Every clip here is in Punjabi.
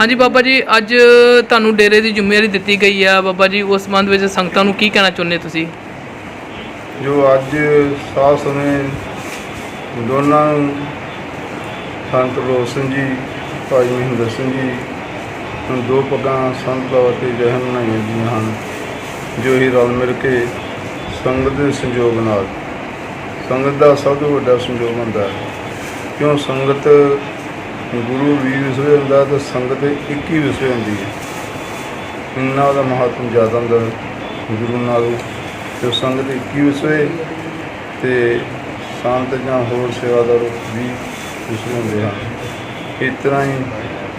ਹਾਂਜੀ ਬਾਬਾ ਜੀ, ਅੱਜ ਤੁਹਾਨੂੰ ਡੇਰੇ ਦੀ ਜ਼ਿੰਮੇਵਾਰੀ ਦਿੱਤੀ ਗਈ ਆ। ਬਾਬਾ ਜੀ, ਉਸ ਸੰਬੰਧ ਵਿੱਚ ਸੰਗਤਾਂ ਨੂੰ ਕੀ ਕਹਿਣਾ ਚਾਹੁੰਦੇ ਤੁਸੀਂ? ਜੋ ਅੱਜ ਸਾਹ ਸਮੇਂ ਦੋਨਾਂ ਸੰਤ ਸਿੰਘ ਜੀ, ਭਾਈ ਮਹਿੰਦਰ ਸਿੰਘ ਜੀ ਨੂੰ ਦੋ ਪੱਗਾਂ ਸੰਤ ਬਾਬਾ ਤੇ ਜਹਨ ਬਣਾਈਆਂ ਗਈਆਂ ਹਨ, ਜੋ ਹੀ ਰਲ ਮਿਲ ਕੇ ਸੰਗਤ ਦੇ ਸੰਯੋਗ ਨਾਲ, ਸੰਗਤ ਦਾ ਸਭ ਤੋਂ ਵੱਡਾ ਸੰਯੋਗ ਹੁੰਦਾ ਹੈ। ਕਿਉਂ ਸੰਗਤ ਗੁਰੂ ਵੀਹ ਵਿਸਵੇ ਹੁੰਦਾ ਤਾਂ ਸੰਗਤ 21 ਵਿਸਵੇ ਹੁੰਦੀ ਹੈ। ਇੰਨਾ ਦਾ ਮਹੱਤਵ ਜ਼ਿਆਦਾ ਹੁੰਦਾ ਗੁਰੂ ਨਾਲ ਤੇ ਸੰਗਤ 21 ਵਿਸਵੇ ਤੇ ਸੰਤ ਜਾਂ ਹੋਰ ਸੇਵਾਦਾਰ ਵੀ ਵਿਸਵੇ ਹੁੰਦੇ ਹਨ। ਇਸ ਤਰ੍ਹਾਂ ਹੀ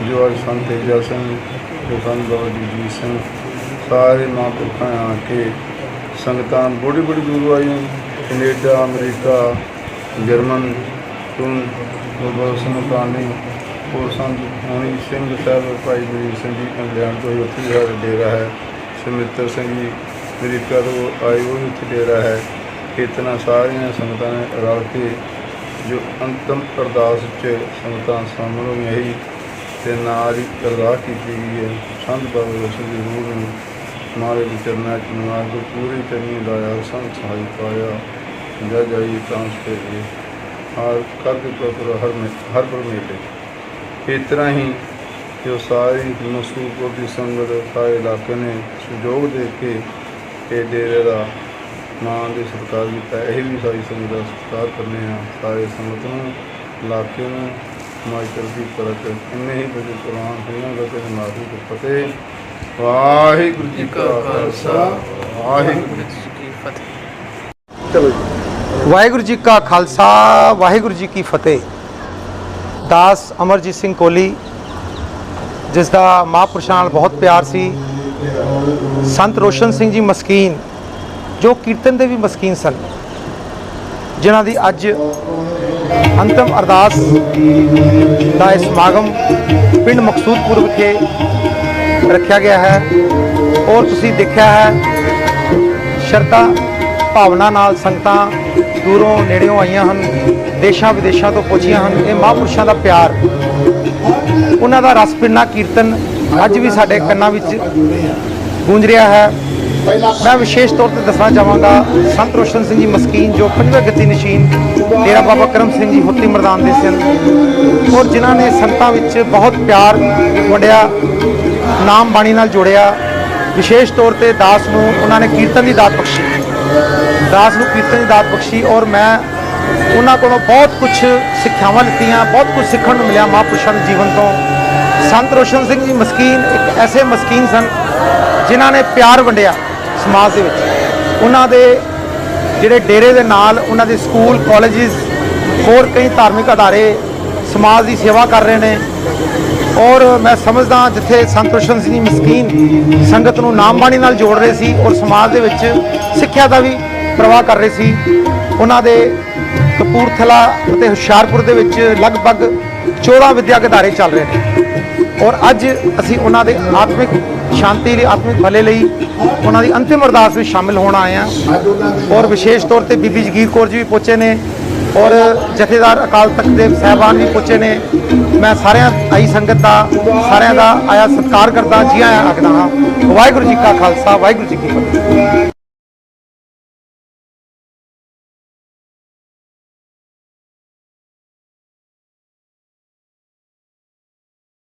ਜੋ ਅੱਜ ਸੰਤ ਤੇਜਾ ਸਿੰਘ ਤੇ ਸੰਤ ਬਾਬਾ ਜੀ ਸਿੰਘ, ਸਾਰੇ ਮਹਾਂਪੁਰਖਾਂ ਆ ਕੇ ਸੰਗਤਾਂ ਬੜੀ ਬੜੀ ਦੂਰੋਂ ਆਈਆਂ ਕੈਨੇਡਾ, ਅਮਰੀਕਾ, ਜਰਮਨ ਤੋਂ ਬਾਬਾ ਸਮਕਾਲੀ ਹੋਰ ਸੰਤ ਹੋਣੀ ਸਿੰਘ ਸਾਹਿਬ, ਭਾਈ ਵੀਰ ਸਿੰਘ ਜੀ ਇੰਗਲੈਂਡ ਤੋਂ ਉੱਥੇ ਜਿਹੜਾ ਡੇਰਾ ਹੈ, ਸੁਮਿੱਤਰ ਸਿੰਘ ਜੀ ਅਮਰੀਕਾ ਤੋਂ ਆਏ ਉਹ ਉੱਥੇ ਡੇਰਾ ਹੈ। ਇਤਨਾ ਸਾਰੀਆਂ ਸੰਗਤਾਂ ਨੇ ਰਲ ਕੇ ਜੋ ਅੰਤਮ ਅਰਦਾਸ ਚ ਸੰਗਤਾਂ ਸਾਹਮਣੇ ਹੋਈਆਂ ਸੀ ਤੇ ਨਾਲ ਹੀ ਅਰਦਾਸ ਕੀਤੀ ਗਈ ਹੈ। ਸੰਤ ਬਾਬਾ ਰਸੂਲ ਦੀ ਰੂਹ ਨੂੰ ਮਾਰੇ ਦੇ ਚਰਨਾਂ ਚ ਨਿਵਾਸ ਕੋ ਪੂਰੀ ਤਰ੍ਹਾਂ ਲਾਇਆ, ਸੰਤ ਸਹਾਈ ਪਾਇਆ, ਜਾ ਜਾਈ ਟ੍ਰਾਂਸ ਤੇ ਹਰ ਕਰਕੇ ਪ੍ਰਭੂ ਹਰ ਮੇ ਹਰ ਪਰ ਮੇਲੇ ਇਸ ਤਰ੍ਹਾਂ ਹੀ ਜੋ ਸਾਰੀ ਮਸੂਪੁਰ ਦੀ ਸੰਗਤ ਸਾਰੇ ਇਲਾਕੇ ਨੇ ਸਹਿਯੋਗ ਦੇ ਕੇ ਇਹ ਡੇਰੇ ਦਾ ਮਾਂ ਦੇ ਸਤਿਕਾਰ ਕੀਤਾ। ਇਹ ਵੀ ਸਾਰੀ ਸੰਗਤ ਦਾ ਸਤਿਕਾਰ ਕਰਨੇ ਆ। ਸਾਰੇ ਸੰਗਤ ਨੂੰ, ਇਲਾਕੇ ਨੂੰ ਮਾਇਕਲ ਦੀ ਪਰਤ ਇੰਨੇ ਹੀ ਬਜੇ ਕੁਰਾਨ ਹੋਈਆਂ ਦਾ ਤੇ ਮਾਰੂ ਦੇ ਫਤਿਹ। ਵਾਹਿਗੁਰੂ ਜੀ ਕਾ ਖਾਲਸਾ, ਵਾਹਿਗੁਰੂ ਜੀ ਕੀ ਫਤਿਹ। ਚਲੋ ਜੀ। ਵਾਹਿਗੁਰੂ ਜੀ ਕਾ ਖਾਲਸਾ, ਵਾਹਿਗੁਰੂ ਜੀ ਕੀ ਫਤਿਹ। ਦਾਸ ਅਮਰਜੀਤ ਸਿੰਘ ਕੋਲੀ, ਜਿਸ ਦਾ ਮਹਾਂਪੁਰਸ਼ਾਂ ਨਾਲ ਬਹੁਤ ਪਿਆਰ ਸੀ। ਸੰਤ ਰੋਸ਼ਨ ਸਿੰਘ ਜੀ ਮਸਕੀਨ, ਜੋ ਕੀਰਤਨ ਦੇ ਵੀ ਮਸਕੀਨ ਸਨ। ਜਿਨ੍ਹਾਂ ਦੀ ਅੱਜ ਅੰਤਮ ਅਰਦਾਸ ਦਾ ਇਹ ਸਮਾਗਮ ਪਿੰਡ ਮਕਸੂਦਪੁਰ ਵਿਖੇ ਰੱਖਿਆ ਗਿਆ ਹੈ। ਔਰ ਤੁਸੀਂ ਦੇਖਿਆ ਹੈ, ਸ਼ਰਧਾ ਭਾਵਨਾ ਨਾਲ ਸੰਗਤਾਂ ਦੂਰੋਂ ਨੇੜਿਓਂ ਆਈਆਂ ਹਨ, ਦੇਸ਼ਾਂ ਵਿਦੇਸ਼ਾਂ ਤੋਂ ਪਹੁੰਚੀਆਂ ਹਨ। ਇਹ ਮਹਾਂਪੁਰਸ਼ਾਂ ਦਾ ਪਿਆਰ, ਉਹਨਾਂ ਦਾ ਰਸ ਪਿੰਨਾ ਕੀਰਤਨ ਅੱਜ ਵੀ ਸਾਡੇ ਕੰਨਾਂ ਵਿੱਚ ਗੂੰਜ ਰਿਹਾ ਹੈ। ਮੈਂ ਵਿਸ਼ੇਸ਼ ਤੌਰ ਤੇ ਦੱਸਣਾ ਚਾਹਾਂਗਾ, ਸੰਤ ਰੋਸ਼ਨ ਸਿੰਘ ਜੀ ਮਸਕੀਨ, ਜੋ ਪੰਜਵੇਂ ਗਤੀ ਨਸ਼ੀਨ ਡੇਰਾ ਬਾਬਾ ਕਰਮ ਸਿੰਘ ਜੀ ਹੁੱਤੀ ਮਰਦਾਨ ਦੇ ਸਨ, ਔਰ ਜਿਨ੍ਹਾਂ ਨੇ ਸੰਤਾਂ ਵਿੱਚ ਬਹੁਤ ਪਿਆਰ ਵੰਡਿਆ, ਨਾਮ ਬਾਣੀ ਨਾਲ ਜੋੜਿਆ। ਵਿਸ਼ੇਸ਼ ਤੌਰ ਤੇ ਦਾਸ ਨੂੰ ਉਹਨਾਂ ਨੇ ਕੀਰਤਨ ਦੀ ਦਾਤ ਬਖਸ਼ੀ। ਦਾਸ ਨੂੰ ਕੀਰਤਨ ਦੀ ਦਾਤ ਬਖਸ਼ੀ ਔਰ ਮੈਂ ਉਹਨਾਂ ਕੋਲੋਂ ਬਹੁਤ ਕੁਝ ਸਿੱਖਿਆਵਾਂ ਲਿੱਤੀਆਂ, ਬਹੁਤ ਕੁਝ ਸਿੱਖਣ ਨੂੰ ਮਿਲਿਆ ਮਹਾਂਪੁਰਸ਼ਾਂ ਦੇ ਜੀਵਨ ਤੋਂ। ਸੰਤ ਰੋਸ਼ਨ ਸਿੰਘ ਜੀ ਮਸਕੀਨ ਇੱਕ ਐਸੇ ਮਸਕੀਨ ਸਨ ਜਿਨ੍ਹਾਂ ਨੇ ਪਿਆਰ ਵੰਡਿਆ ਸਮਾਜ ਦੇ ਵਿੱਚ। ਉਹਨਾਂ ਦੇ ਜਿਹੜੇ ਡੇਰੇ ਦੇ ਨਾਲ ਉਹਨਾਂ ਦੇ ਸਕੂਲ, ਕਾਲਜਿਸ, ਹੋਰ ਕਈ ਧਾਰਮਿਕ ਅਦਾਰੇ ਸਮਾਜ ਦੀ ਸੇਵਾ ਕਰ ਰਹੇ ਨੇ। ਔਰ ਮੈਂ ਸਮਝਦਾ ਜਿੱਥੇ ਸੰਤ ਰੋਸ਼ਨ ਸਿੰਘ ਜੀ ਮਸਕੀਨ ਸੰਗਤ ਨੂੰ ਨਾਮ ਬਾਣੀ ਨਾਲ ਜੋੜ ਰਹੇ ਸੀ ਔਰ ਸਮਾਜ ਦੇ ਵਿੱਚ ਸਿੱਖਿਆ ਦਾ ਵੀ ਪ੍ਰਵਾਹ ਕਰ ਰਹੇ ਸੀ। ਉਹਨਾਂ ਦੇ ਕਪੂਰਥਲਾ ਅਤੇ ਹੁਸ਼ਿਆਰਪੁਰ ਦੇ ਵਿੱਚ ਲਗਭਗ 14 ਵਿਦਿਅਕ ਅਦਾਰੇ ਚੱਲ ਰਹੇ ਨੇ। ਔਰ ਅੱਜ ਅਸੀਂ ਉਹਨਾਂ ਦੇ ਆਤਮਿਕ ਸ਼ਾਂਤੀ ਲਈ, ਆਤਮਿਕ ਭਲੇ ਲਈ ਉਹਨਾਂ ਦੀ ਅੰਤਿਮ ਅਰਦਾਸ ਵਿੱਚ ਸ਼ਾਮਿਲ ਹੋਣ ਆਏ ਆ ਔਰ ਵਿਸ਼ੇਸ਼ ਤੌਰ ਤੇ ਬੀਬੀ ਜਗੀਰ ਕੌਰ ਜੀ ਵੀ ਪਹੁੰਚੇ ਨੇ ਔਰ ਜਥੇਦਾਰ ਅਕਾਲ ਤਖਤ ਦੇ ਸਹਿਬਾਨ ਵੀ ਪਹੁੰਚੇ ਨੇ। ਮੈਂ ਸਾਰਿਆਂ ਆਈ ਸੰਗਤ ਦਾ, ਸਾਰਿਆਂ ਦਾ ਆਇਆ ਸਤਿਕਾਰ ਕਰਦਾ, ਜੀ ਆਇਆਂ ਆਖਦਾ ਹਾਂ, ਵਾਹਿਗੁਰੂ ਜੀ ਕਾ ਖਾਲਸਾ, ਵਾਹਿਗੁਰੂ ਜੀ ਕੀ ਫਤਿਹ।